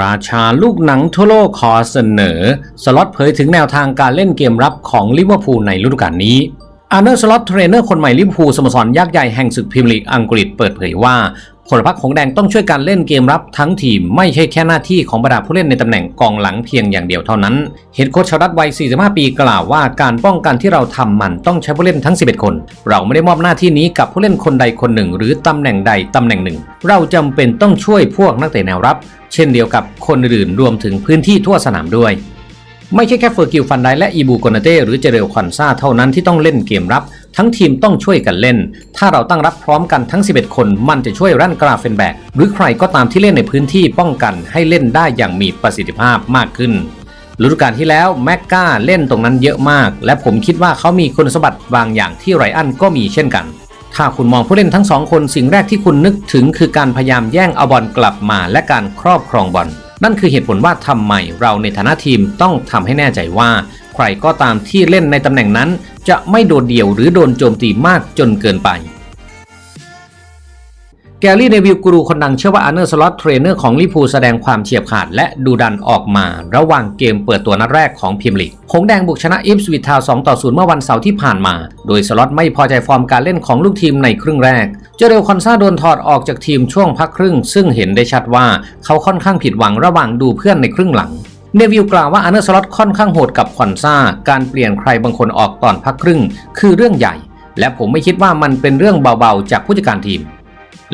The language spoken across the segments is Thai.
ราชาลูกหนังทั่วโลกขอเสนอ สล็อตเผยถึงแนวทางการเล่นเกมรับของลิเวอร์พูลในฤดูกาลนี้อาร์เนอร์สล็อตเทรนเนอร์คนใหม่ลิเวอร์พูลสโมสรยักษ์ใหญ่แห่งศึกพรีเมียร์ลีกอังกฤษเปิดเผยว่า พลพรรคของแดงต้องช่วยการเล่นเกมรับทั้งทีมไม่ใช่แค่หน้าที่ของบรรดาผู้เล่นในตำแหน่งกองหลังเพียงอย่างเดียวเท่านั้นเฮดโค้ชชาวดัตวัย 45 ปีกล่าวว่าการป้องกันที่เราทำมันต้องใช้ผู้เล่นทั้ง 11 คน เราไม่ได้มอบหน้าที่นี้กับผู้เล่นคนใดคนหนึ่ง หรือตำแหน่งใดตำแหน่งหนึ่ง เราจำเป็นต้องช่วยพวกนักเตะแนวรับ เช่นเดียวกับคนอื่นรวมถึงพื้นที่ทั่วสนามด้วยไม่ใช่แค่เฟอร์กิลฟันไดและอีบูโกนาเต้หรือเจเรลคอนซาเท่านั้นที่ต้องเล่นเกมรับ ทั้งทีมต้องช่วยกันเล่น ถ้าเราตั้งรับพร้อมกันทั้ง 11 คนมันจะช่วยรันกราเฟนแบกหรือใครก็ตามที่เล่นในพื้นที่ป้องกันให้เล่นได้อย่างมีประสิทธิภาพมากขึ้นฤดูกาลที่แล้วแม็กกาเล่นตรงนั้นเยอะมาก และผมคิดว่าเขามีคุณสมบัติบางอย่างที่ไรอันก็มีเช่นกัน ถ้าคุณมองผู้เล่นทั้งสองคนสิ่งแรกที่คุณนึกถึงคือการพยายามแย่งเอาบอลกลับมาและการครอบครองบอลนั่นคือเหตุผลว่าทำไมเราในฐานะทีมต้องทำให้แน่ใจว่า ใครก็ตามที่เล่นในตำแหน่งนั้น จะไม่โดดเดี่ยวหรือโดนโจมตีมากจนเกินไป แกลลี่เนวิลกูรูคนดังเชื่อว่าอาร์เนอร์สล็อตเทรนเนอร์ของลิพูแสดงความเฉียบขาดและดูดันออกมา ระหว่างเกมเปิดตัวนัดแรกของพรีเมียร์ลีกหงแดงบุกชนะอิฟสวิททาว2ต่อ0เมื่อวันเสาร์ที่ผ่านมา โดยสล็อตไม่พอใจฟอร์มการเล่นของลูกทีมในครึ่งแรก เจเรลคอนซาโดนถอดออกจากทีมช่วงพักครึ่ง ซึ่งเห็นได้ชัดว่าเขาค่อนข้างผิดหวังระหว่างดูเพื่อนในครึ่งหลัง เนวิลกล่าวว่าอาร์เนอร์สล็อตค่อนข้างโหดกับคอนซาการเปลี่ยนใครบางคนออกตอนพักครึ่ง คือเรื่องใหญ่ และผมไม่คิดว่ามันเป็นเรื่องเบาๆ จากผู้จัดการทีม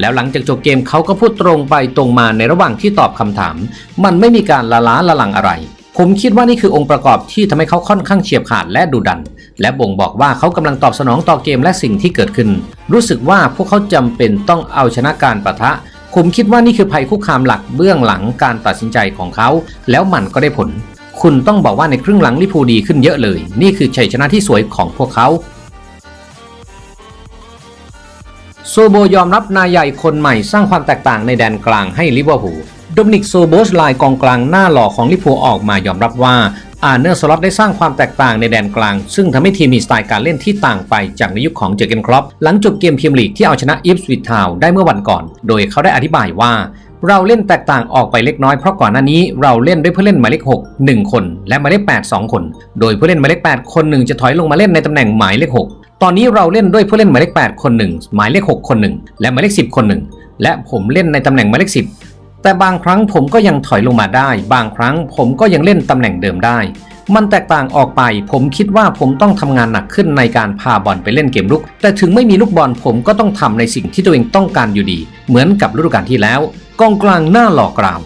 แล้วหลังจากจบเกมเขาก็พูดตรงไปตรงมาในระหว่างที่ตอบคำถาม มันไม่มีการละล้าละลังอะไร ผมคิดว่านี่คือองค์ประกอบที่ทำให้เขาค่อนข้างเฉียบขาดและดุดัน และบ่งบอกว่าเขากำลังตอบสนองต่อเกมและสิ่งที่เกิดขึ้น รู้สึกว่าพวกเขาจำเป็นต้องเอาชนะการประทะ ผมคิดว่านี่คือภัยคุกคามหลักเบื้องหลังการตัดสินใจของเขา แล้วมันก็ได้ผล คุณต้องบอกว่าในครึ่งหลังลิพูดีขึ้นเยอะเลย นี่คือชัยชนะที่สวยของพวกเขาโซโบยอมรับนายใหญ่คนใหม่สร้างความแตกต่างในแดนกลางให้ลิเวอร์พูลโดมินิกโซโบสไลน์กองกลางหน้าหล่อของลิเวอร์พูลออกมายอมรับว่า อาร์เนอร์สล็อตได้สร้างความแตกต่างในแดนกลาง ซึ่งทำให้ทีมมีสไตล์การเล่นที่ต่างไปจากในยุคของเจอเกนครอปหลังจบเกมพรีเมียร์ลีกที่เอาชนะอิฟสวิททาวได้เมื่อวันก่อน โดยเขาได้อธิบายว่า เราเล่นแตกต่างออกไปเล็กน้อยเพราะก่อนหน้านี้เราเล่นด้วยผู้เล่นหมายเลข6 1 คน และหมายเลข8 2 คน โดยผู้เล่นหมายเลข8 คนหนึ่งจะถอยลงมาเล่นในตำแหน่งหมายเลข 6 ตอนนี้เราเล่นด้วยผู้เล่นหมายเลข8 คนหนึ่งหมายเลข 6 คนหนึ่งและหมายเลข 10 คนหนึ่งและผมเล่นในตำแหน่งหมายเลข 10 แต่บางครั้งผมก็ยังถอยลงมาได้ บางครั้งผมก็ยังเล่นตำแหน่งเดิมได้ มันแตกต่างออกไป ผมคิดว่าผมต้องทำงานหนักขึ้นในการพาบอลไปเล่นเกมลุก แต่ถึงไม่มีลูกบอลผมก็ต้องทำในสิ่งที่ตัวเองต้องการอยู่ดี เหมือนกับฤดูกาลที่แล้วกองกลางหน้าหลอกกราว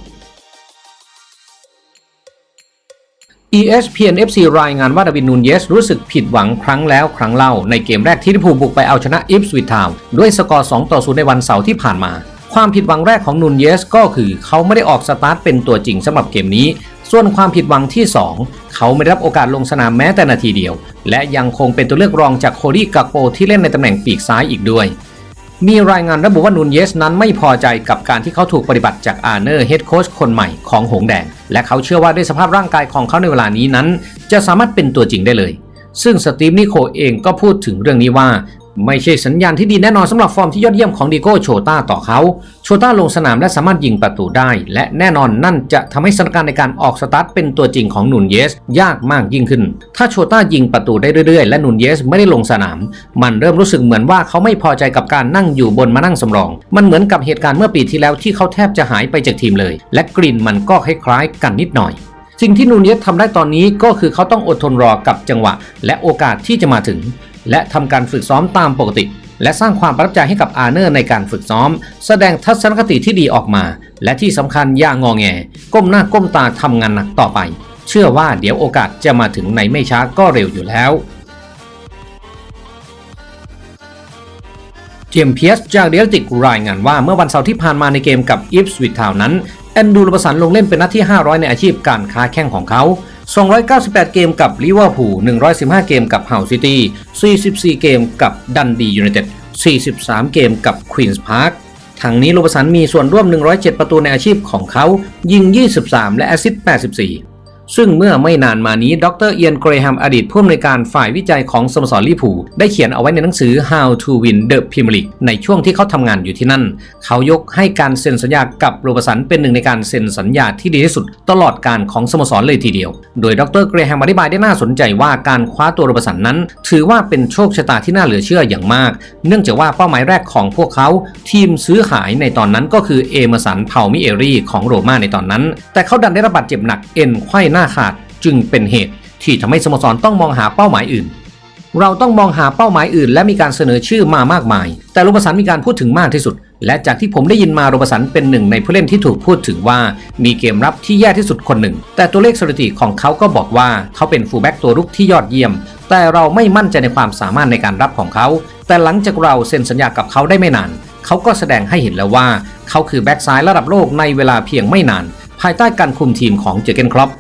ESPN FC รายงานว่าดาวินนูนเยสรู้สึกผิดหวังครั้งแล้วครั้งเล่า ในเกมแรกที่ลิเวอร์พูลบุกไปเอาชนะอิฟสวิททาวน์ด้วยสกอร์ 2 ต่อ 0 ในวันเสาร์ที่ผ่านมา ความผิดหวังแรกของนูนเยสก็คือเขาไม่ได้ออกสตาร์ทเป็นตัวจริงสำหรับเกมนี้ ส่วนความผิดหวังที่ 2 เขาไม่ได้รับโอกาสลงสนามแม้แต่นาทีเดียว และยังคงเป็นตัวเลือกรองจากโคดี้กาโปที่เล่นในตำแหน่งปีกซ้ายอีกด้วย มีรายงานระบุว่านูนเยสนั้นไม่พอใจกับการที่เขาถูกปฏิบัติจากอาร์เนอร์เฮดโค้ชคนใหม่ของหงแดง และเขาเชื่อว่าด้วยสภาพร่างกายของเขาในเวลานี้นั้น จะสามารถเป็นตัวจริงได้เลยซึ่งสตีฟนิโคเองก็พูดถึงเรื่องนี้ว่า ไม่ใช่สัญญาณที่ดีแน่นอนสำหรับฟอร์มที่ยอดเยี่ยมของดิโก้โชต้าต่อเขา โชต้าลงสนามและสามารถยิงประตูได้ และแน่นอนนั่นจะทำให้สถานการณ์ในการออกสตาร์ทเป็นตัวจริงของนูนเยส ยากมากยิ่งขึ้น ถ้าโชต้ายิงประตูได้เรื่อยๆ และนูนเยสไม่ได้ลงสนาม มันเริ่มรู้สึกเหมือนว่าเขาไม่พอใจกับการนั่งอยู่บนมานั่งสำรอง มันเหมือนกับเหตุการณ์เมื่อปีที่แล้วที่เขาแทบจะหายไปจากทีมเลย และกลิ่นมันก็คล้ายๆกันนิดหน่อยสิ่งที่นูนเยสทำได้ตอนนี้ก็คือเขาต้องอดทนรอกับจังหวะ และโอกาสที่จะมาถึง และทำการฝึกซ้อมตามปกติ และสร้างความประทับใจให้กับอาร์เนอร์ในการฝึกซ้อม แสดงทัศนคติที่ดีออกมา และที่สำคัญอย่างงอแง ก้มหน้าก้มตาทำงานหนักต่อไป เชื่อว่าเดี๋ยวโอกาสจะมาถึงในไม่ช้าก็เร็วอยู่แล้วเจมส์เพียสจากเดลติกรายงานว่าเมื่อวันเสาร์ที่ผ่านมาในเกมกับอิฟสวิททาวนั้นแอนดูลประสันลงเล่นเป็นนัดที่ 500 ในอาชีพการค้าแข่งของเขา 298 เกมกับลิเวอร์พูล 115 เกมกับเฮาซิตี้ 44 เกมกับดันดียูไนเต็ด 43 เกมกับควีนส์พาร์คทั้งนี้โรบสันมีส่วนร่วม 107 ประตูในอาชีพของเขา ยิง 23 และแอสซิสต์ 84 ซึ่งเมื่อไม่นานมานี้ ดรเอียนเกรแฮมอดีตผู้อำนวยการฝ่ายวิจัยของสโมสรลิพูได้เขียนเอาไว้ในหนังสือ How to Win the Premier League ในช่วงที่เขาทำงานอยู่ที่นั่น เขายกให้การเซ็นสัญญากับโรบสันเป็นหนึ่งในการเซ็นสัญญาที่ดีที่สุดตลอดการของสโมสรเลยทีเดียว โดยดรเกรแฮมอธิบายได้น่าสนใจว่าการคว้าตัวโรบสันนั้น ถือว่าเป็นโชคชะตาที่น่าเหลือเชื่ออย่างมาก เนื่องจากว่าเป้าหมายแรกของพวกเขา ทีมซื้อขายในตอนนั้นก็คือเอเมอร์สันเผามิเอรีของโรม่าในตอนนั้น แต่เขาดันได้รับบาดเจ็บหนักเอ็นไขว้หน้าขาดจึงเป็นเหตุที่ทำให้สโมสรต้องมองหาเป้าหมายอื่น เราต้องมองหาเป้าหมายอื่น และมีการเสนอชื่อมามากมาย แต่โรบสันมีการพูดถึงมากที่สุด และจากที่ผมได้ยินมาโรบสันเป็นหนึ่งในผู้เล่นที่ถูกพูดถึงว่า มีเกมรับที่แย่ที่สุดคนหนึ่ง แต่ตัวเลขสถิติของเขาก็บอกว่าเขาเป็นฟูลแบ็กตัวรุกที่ยอดเยี่ยม แต่เราไม่มั่นใจในความสามารถในการรับของเขา แต่หลังจากเราเซ็นสัญญากับเขาได้ไม่นาน เขาก็แสดงให้เห็นแล้วว่า เขาคือแบ็กซ้ายระดับโลกในเวลาเพียงไม่นาน ภายใต้การคุมทีมของเจอเกนครอป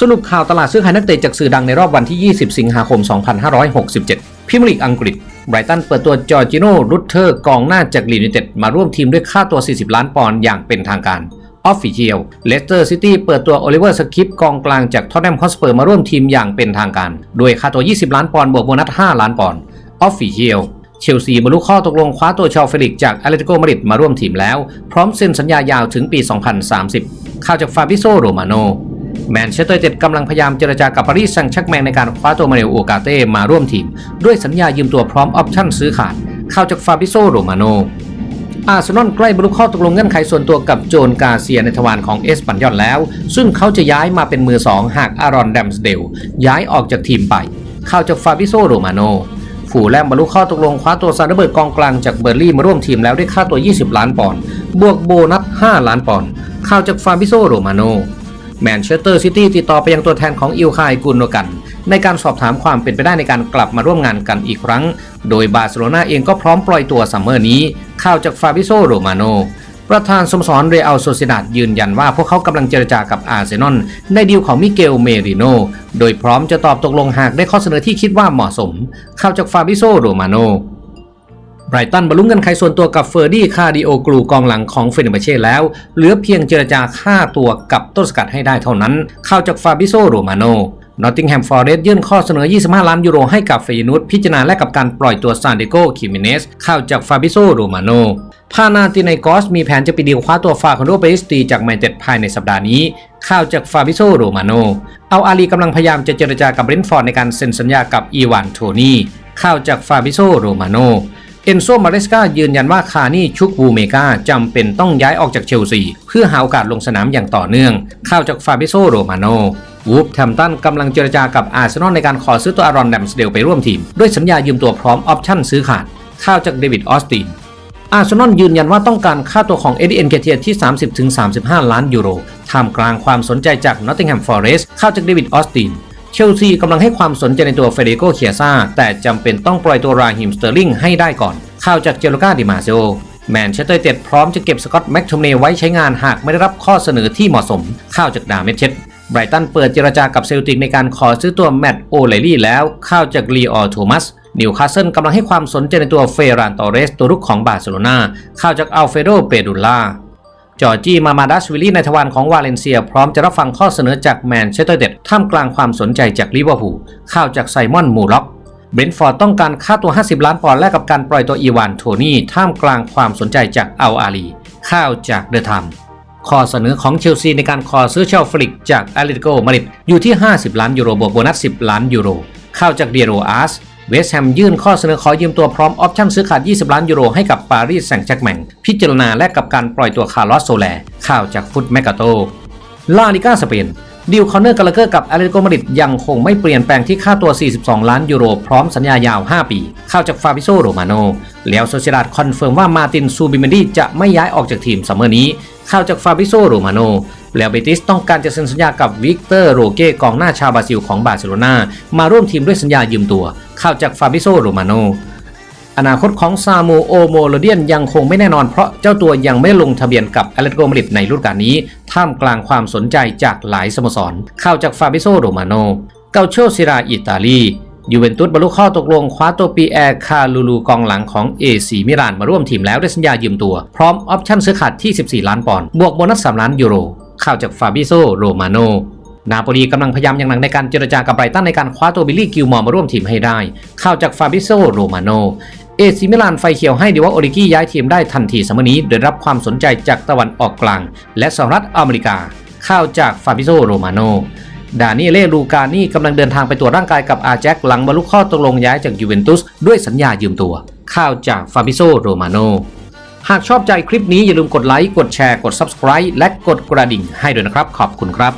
สรุปข่าวตลาดซื้อขายนักเตะจากสื่อดังในรอบวันที่ 20 สิงหาคม 2567พิมลีกอังกฤษไบรตันเปิดตัวจอร์จิโนรูเทอร์กองหน้าจากลีดยูเต็ดมาร่วมทีมด้วยค่าตัว 40 ล้านปอนด์อย่างเป็นทางการออฟฟิเชียลเลสเตอร์ซิตี้เปิดตัวโอลิเวอร์สคิปกองกลางจากท็อตแนมฮอสเปอร์มาร่วมทีมอย่างเป็นทางการ ด้วยค่าตัว 20 ล้านปอนด์บวกโบนัส 5 ล้านปอนด์ออฟฟิเชียลเชลซีบรรลุข้อตกลงคว้าตัวชาวเฟลิกจากแอตเลติโกมาดริดมาร่วมทีมแล้ว พร้อมเซ็นสัญญายาวถึงปี 2030 ข่าวจากฟาบิโซโรมาโน แมนเชสเตอร์เจ็ดกำลังพยายามเจรจากับปารีสแซงต์แชร์กแมงในการคว้าตัวมาเรลโอกาเต้มาร่วมทีม ด้วยสัญญายืมตัวพร้อมออปชั่นซื้อขาดข่าวจากฟาบิโซโรมาโนอาร์เซนอลใกล้บรรลุข้อตกลงเงื่อนไขส่วนตัวกับโจนกาเซียในทวารของเอสปันยอลแล้ว ซึ่งเขาจะย้ายมาเป็นมือสองหากอารอนแดมสเดล ย้ายออกจากทีมไปข่าวจากฟาบิโซโรมาโนฝูแลมบรรลุข้อตกลงคว้าตัวซาร์เบิร์ตกองกลางจากเบอร์ลี่มาร่วมทีมแล้วได้ค่าตัว 20 ล้านปอนด์บวกโบนัส 5 ล้านปอนด์ข่าวจากฟาบิโซโรมาโน แมนเชสเตอร์ซิตี้ติดต่อไปยังตัวแทนของอิลคายกุนโนกัน ในการสอบถามความเป็นไปได้ในการกลับมาร่วมงานกันอีกครั้ง โดยบาร์เซโลนาเองก็พร้อมปล่อยตัวซัมเมอร์นี้ ข่าวจากฟาบิโซโรมาโนประธานสโมสรเรอัลโซซิดาดยืนยันว่าพวกเขากำลังเจรจากับอาร์เซนอลในดีลของมิเกลเมริโน โดยพร้อมจะตอบตกลงหากได้ข้อเสนอที่คิดว่าเหมาะสม ข่าวจากฟาบิโซโรมาโน ไรตันบรรลุเงินไขส่วนตัวกับเฟอร์ดี้คาดิโอกลูกองหลังของเฟเนบเช่แล้ว เหลือเพียงเจรจาค่าตัวกับต้นสกัดให้ได้เท่านั้น ข่าวจากฟาบิโซโรมาโนนอตติงแฮมฟอร์เรสต์ยื่นข้อเสนอ 25 ล้านยูโรให้กับเฟยนูตพิจารณาและกับการปล่อยตัวซานดิโกคิมิเนสข่าวจากฟาบิโซโรมาโนพานาติไนกอสมีแผนจะไปดีลคว้าตัวฟาคอนโดเปริสตีจากแมนเชสเต็ดภายในสัปดาห์นี้ ข่าวจากฟาบิโซโรมาโนเอาอาลีกำลังพยายามจะเจรจากับเบรนฟอร์ดในการเซ็นสัญญากับอีวานโทนี่ข่าวจากฟาบิโซโรมาโน เอนโซมาเรสกายืนยันว่าคานี่ชุกบูเมกาจำเป็นต้องย้ายออกจากเชลซี เพื่อหาโอกาสลงสนามอย่างต่อเนื่อง ข่าวจากฟาบิโซโรมาโนวูฟแทมตันกำลังเจรจากับอาร์เซนอลในการขอซื้อตัวอารอนแดมสเดลไปร่วมทีม ด้วยสัญญายืมตัวพร้อมออปชั่นซื้อขาด ข่าวจากเดวิดออสตินอาร์เซนอลยืนยันว่าต้องการค่าตัวของเอ็ดดี้เอ็นเกเทียที่ 30-35 ล้านยูโรท่ามกลางความสนใจจากนอตติงแฮมฟอเรสต์ข่าวจากเดวิดออสติน เชลซีกำลังให้ความสนใจในตัวเฟเดโกเคียซาแต่จำเป็นต้องปล่อยตัวราฮิมสเตอร์ลิงให้ได้ก่อนข่าวจากเจโลกาดิมาโซแมนเชสเตอร์เต็ดพร้อมจะเก็บสกอตแม็กโทมเนไว้ใช้งานหากไม่ได้รับข้อเสนอที่เหมาะสมข่าวจากดาเมเชตไบรตันเปิดเจรจากับเซลติกในการขอซื้อตัวแมตต์โอเลลี่แล้วข่าวจากลีออโทมัสนิวคาสเซิลกำลังให้ความสนใจในตัวเฟรานตอเรสตัวรุกของบาร์เซโลนาข่าวจากอัลเฟโด เปดูล่า จอร์จี้มามาดัสวิลลี่ในทวารของวาเลนเซีย พร้อมจะรับฟังข้อเสนอจากแมนเชสเตอร์เด็ดท่ามกลางความสนใจจากลิเวอร์พูลข่าวจากไซมอนมูล็อกเบรนท์ฟอร์ดต้องการค่าตัว 50 ล้านปอนด์แลกกับการปล่อยตัวอีวานโทนี่ท่ามกลางความสนใจจากอัลอาลีข่าวจากเดอะไทม์ข้อเสนอของเชลซีในการขอซื้อเชลฟลิกจากแอตเลติโกมาริดอยู่ที่ 50 ล้านยูโรบวกโบนัส 10 ล้านยูโรข่าวจากเดียโรอาร์ส เวสแฮมยื่นข้อเสนอขอยืมตัวพร้อมออปชั่นซื้อขาด 20 ล้านยูโรให้กับปารีสแซงต์แชร์กแมงพิจารณาและกับการปล่อยตัวคาร์ลอสโซแลข่าวจากฟุตแมกาโตลาลิก้าสเปน ดิวคอนเนอร์กาลเกอร์กับแอตเลติโกมาดริดยังคงไม่เปลี่ยนแปลงที่ค่าตัว 42 ล้านยูโร พร้อมสัญญายาว 5 ปี เข่าจากฟาบิโซโรมาโนแล้วโซเชียดาดคอนเฟิร์มว่ามาตินซูบิเมนดีจะไม่ย้ายออกจากทีมซัมเมอร์นี้ เข่าจากฟาบิโซโรมาโนแล้วเบติสต้องการจะเซ็นสัญญากับวิกเตอร์โรเก้กองหน้าชาวบราซิลของบาร์เซโลนามาร่วมทีมด้วยสัญญายืมตัว เข่าจากฟาบิโซโรมาโน อนาคตของซามูโอโมโลเดียนยังคงไม่แน่นอนเพราะเจ้าตัวยังไม่ลงทะเบียนกับแอตเลติโกมาดริดในฤดูกาลนี้ ท่ามกลางความสนใจจากหลายสโมสร ข่าวจากฟาบิโซโรมาโน เกาโชซิราอิตาลียูเวนตุสบรรลุข้อตกลงคว้าตัวปีแอร์คาลูลูกองหลังของเอซีมิลานมาร่วมทีมแล้วด้วยสัญญายืมตัว พร้อมออปชั่นซื้อขาดที่ 14 ล้านปอนด์บวกโบนัส 3 ล้านยูโรข่าวจากฟาบิโซโรมาโนนาโปลีกำลังพยายามอย่างหนักในการเจรจากับไบรตันในการคว้าตัวบิลลี่กิลมอร์มาร่วมทีมให้ได้ ข่าวจากฟาบิโซโรมาโน เอซิมิลานไฟเขียวให้ดิวาโอริกี้ย้ายทีมได้ทันทีสมนี้โดยรับความสนใจจากตะวันออกกลาง และสหรัฐอเมริกาข่าวจากฟาบิโซโรมาโนดานิเอเล่ลูกานี่กำลังเดินทางไปตรวจร่างกายกับอาแจ็คหลังบรรลุข้อตกลงย้ายจากยูเวนตุสด้วยสัญญายืมตัวข่าวจากฟาบิโซโรมาโนหากชอบใจคลิปนี้อย่าลืมกดไลค์กดแชร์กด Subscribe และกดกระดิ่งให้ด้วยนะครับ ขอบคุณครับ